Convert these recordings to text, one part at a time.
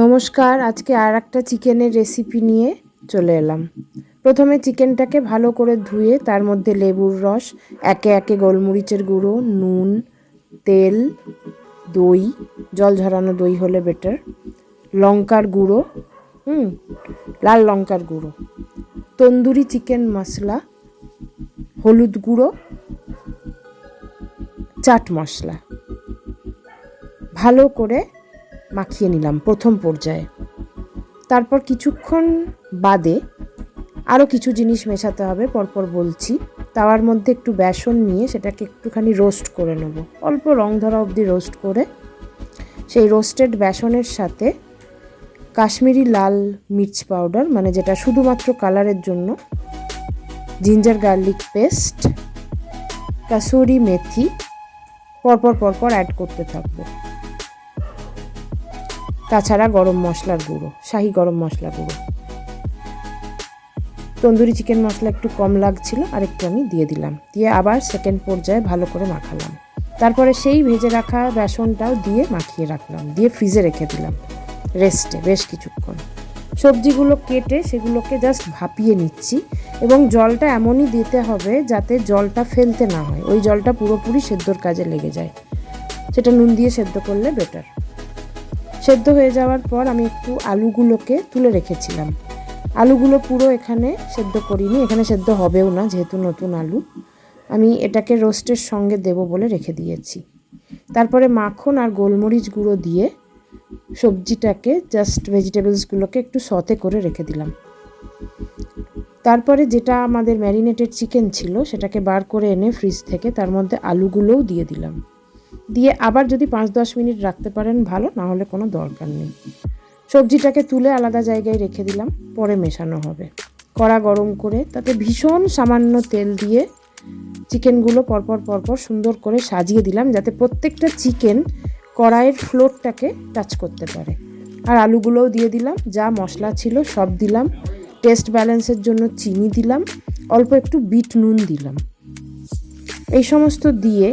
নমস্কার, আজকে আর একটা চিকেনের রেসিপি নিয়ে চলে এলাম। প্রথমে চিকেনটাকে ভালো করে ধুয়ে তার মধ্যে লেবুর রস, একে একে গোলমরিচের গুঁড়ো, নুন, তেল, দই, জল ঝরানো দই হলে বেটার লঙ্কার গুঁড়ো, হুম, লাল লঙ্কার গুঁড়ো, তন্দুরি চিকেন মশলা, হলুদ গুঁড়ো, চাট মশলা, ভালো করে মাখিয়ে নিলাম প্রথম পর্যায়ে। তারপর কিছুক্ষণ বাদে আরও কিছু জিনিস মেশাতে হবে, পরপর বলছি। তাওয়ার মধ্যে একটু বেসন নিয়ে সেটাকে একটুখানি রোস্ট করে নেব। অল্প রং ধরা অবধি রোস্ট করে সেই রোস্টেড বেসনের সাথে কাশ্মীরি লাল মির্চ পাউডার মানে যেটা শুধুমাত্র কালারের জন্য, ginger garlic paste, kasuri methi, পরপর পরপর অ্যাড করতে থাকব। তাছাড়া গরম মশলার গুঁড়ো, শাহি গরম মশলা গুঁড়ো। তন্দুরি চিকেন মশলা একটু কম লাগছিল আর একটু আমি দিয়ে দিলাম। দিয়ে আবার সেকেন্ড পর্যায়ে ভালো করে মাখালাম। তারপরে সেই ভেজে রাখা বেসনটাও দিয়ে মাখিয়ে রাখলাম। দিয়ে ফ্রিজে রেখে দিলাম। রেস্টে বেশ কিছুক্ষণ। সবজিগুলো কেটে সেগুলোকে জাস্ট ভাপিয়ে নিচ্ছি এবং জলটা এমনই দিতে হবে যাতে জলটা ফেলতে না হয়। ওই জলটা পুরোপুরি সেদ্ধর কাজে লেগে যায়। সেটা নুন দিয়ে সেদ্ধ করলে বেটার সেদ্ধ হয়ে যাওয়ার পর আমি একটু আলুগুলোকে তুলে রেখেছিলাম। আলুগুলো পুরো এখানে সেদ্ধ করিনি, এখানে সেদ্ধ হবেও না যেহেতু নতুন আলু। আমি এটাকে রোস্টের সঙ্গে দেব বলে রেখে দিয়েছি। তারপরে মাখন আর গোলমরিচ গুঁড়ো দিয়ে সবজিটাকে জাস্ট ভেজিটেবলসগুলোকে একটু সতে করে রেখে দিলাম। তারপরে যেটা আমাদের ম্যারিনেটেড চিকেন ছিল সেটাকে বার করে এনে ফ্রিজ থেকে তার মধ্যে আলুগুলোও দিয়ে দিলাম। দিয়ে আবার যদি পাঁচ দশ মিনিট রাখতে পারেন ভালো না হলে কোনো দরকার নেই। সবজিটাকে তুলে আলাদা জায়গায় রেখে দিলাম, পরে মেশানো হবে। কড়া গরম করে তাতে ভীষণ সামান্য তেল দিয়ে চিকেনগুলো পরপর পরপর সুন্দর করে সাজিয়ে দিলাম, যাতে প্রত্যেকটা চিকেন কড়াইয়ের ফ্লোরটাকে টাচ করতে পারে। আর আলুগুলোও দিয়ে দিলাম, যা মশলা ছিল সব দিলাম। টেস্ট ব্যালেন্সের জন্য চিনি দিলাম, অল্প একটু বিট নুন দিলাম। এই সমস্ত দিয়ে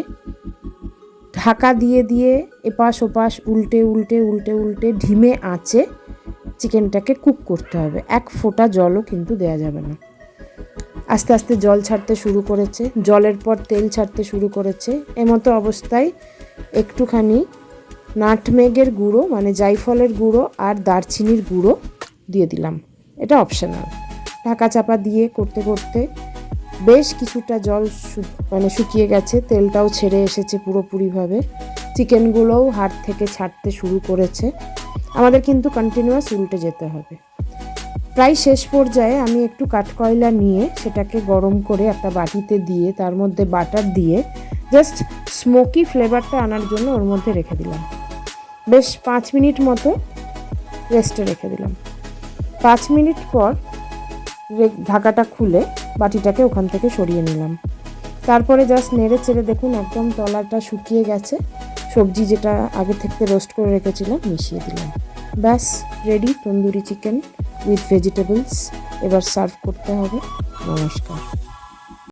ঢাকা দিয়ে দিয়ে এপাশ ওপাশ উল্টে উল্টে উল্টে উল্টে ঢিমে আঁচে চিকেনটাকে কুক করতে হবে। এক ফোঁটা জলও কিন্তু দেয়া যাবে না। আস্তে আস্তে জল ছাড়তে শুরু করেছে। জলের পর তেল ছাড়তে শুরু করেছে। এমতো অবস্থায় একটুখানি নাটমেগের গুঁড়ো মানে জাইফলের গুঁড়ো আর দারচিনির গুঁড়ো দিয়ে দিলাম। এটা অপশনাল ঢাকা চাপা দিয়ে করতে করতে বেশ কিছুটা জল মানে শুকিয়ে গেছে, তেলটাও ছেড়ে এসেছে পুরোপুরিভাবে। চিকেনগুলোও হাত থেকে ছাড়তে শুরু করেছে। আমাদের কিন্তু কন্টিনিউয়াস উল্টে যেতে হবে। প্রায় শেষ পর্যায়ে আমি একটু কাঠকয়লা নিয়ে সেটাকে গরম করে একটা বাটিতে দিয়ে, তার মধ্যে বাটার দিয়ে জাস্ট স্মোকি ফ্লেভারটা আনার জন্য ওর মধ্যে রেখে দিলাম। বেশ পাঁচ মিনিট মতো রেস্টে রেখে দিলাম। পাঁচ মিনিট পর ঢাকাটা খুলে বাটিটাকে ওখান থেকে সরিয়ে নিলাম। তারপরে জাস্ট নেড়ে চেড়ে দেখুন একদম তলাটা শুকিয়ে গেছে। সবজি যেটা আগে থেকে রোস্ট করে রেখেছিলাম, মিশিয়ে দিলাম। ব্যাস ready tandoori chicken with vegetables এবার সার্ভ করতে হবে। নমস্কার।